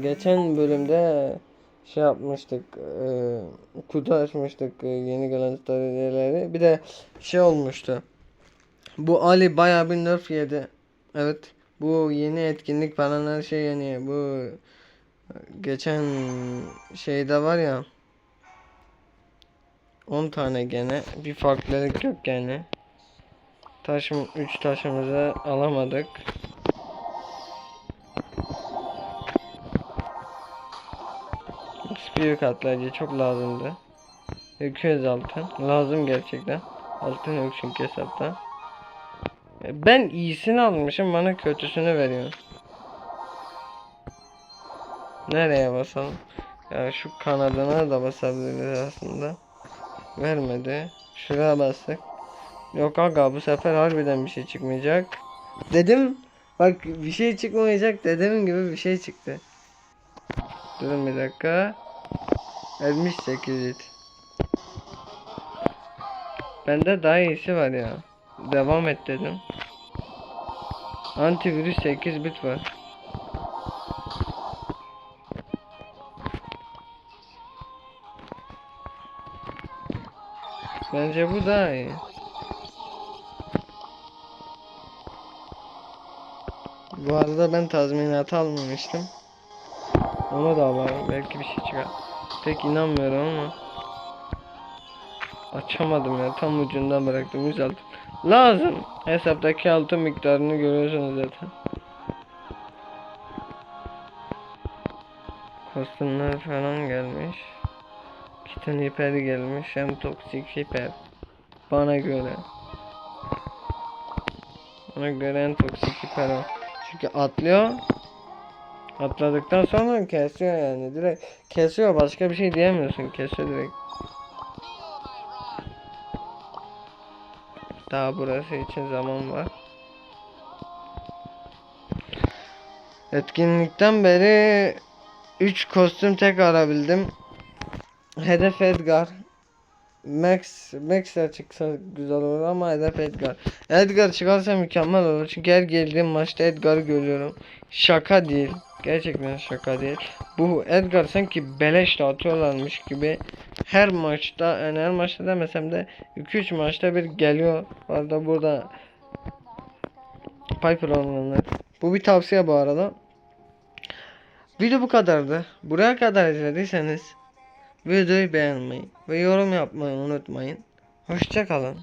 Geçen bölümde şey yapmıştık, e, kutu açmıştık e, yeni gelen storyleri. Bir de şey olmuştu. Bu Ali bayağı bir nerf yedi. Evet. Bu yeni etkinlik falan her şey yeni. Bu geçen şeyde var ya 10 tane gene bir farklılık yok yani. Taşım 3 taşımızı alamadık. Büyük atlayıcı çok lazımdı. 200 altın. Lazım gerçekten. Altın yok çünkü hesapta. E, Ben iyisini almışım bana kötüsünü veriyor. Nereye basalım? Ya şu kanadına da basabiliriz aslında. Vermedi. Şuraya bastık. Yok aga bu sefer harbiden bir şey çıkmayacak. Dedim. Bak bir şey çıkmayacak dediğim gibi bir şey çıktı. Durun bir dakika. 78 bit. Bende daha iyisi var ya. Devam et dedim. Antivirüs 8 bit var. Bence bu daha iyi. Bu arada ben tazminatı almamıştım. Ona da var. Belki bir şey çıkar. Pek inanmıyorum ama. Açamadım ya. Tam ucundan bıraktım. 100 altın. Lazım. Hesaptaki altın miktarını görüyorsunuz zaten. Kostümler falan gelmiş. Kitten hiper gelmiş. Hem toksik hiper. Bana göre. Bana göre en toksik hiper o. Çünkü atlıyor. Atladıktan sonra kesiyor yani direkt kesiyor başka bir şey diyemiyorsun kesiyor direkt. Daha burası için zaman var. Etkinlikten beri 3 kostüm tek arabildim. Hedef Edgar. Max Max'e çıksa güzel olur ama hedef Edgar. Edgar çıkarsa mükemmel olur. Çünkü her geldiğim maçta Edgar'ı görüyorum. Şaka değil. Gerçekten şaka değil. Bu Edgar sanki beleş dağıtıyorlarmış gibi her maçta yani her maçta demesem de 2-3 maçta bir geliyor. Bu arada burada Piper olanlar. Bu bir tavsiye bu arada. Video bu kadardı. Buraya kadar izlediyseniz videoyu beğenmeyi ve yorum yapmayı unutmayın. Hoşçakalın.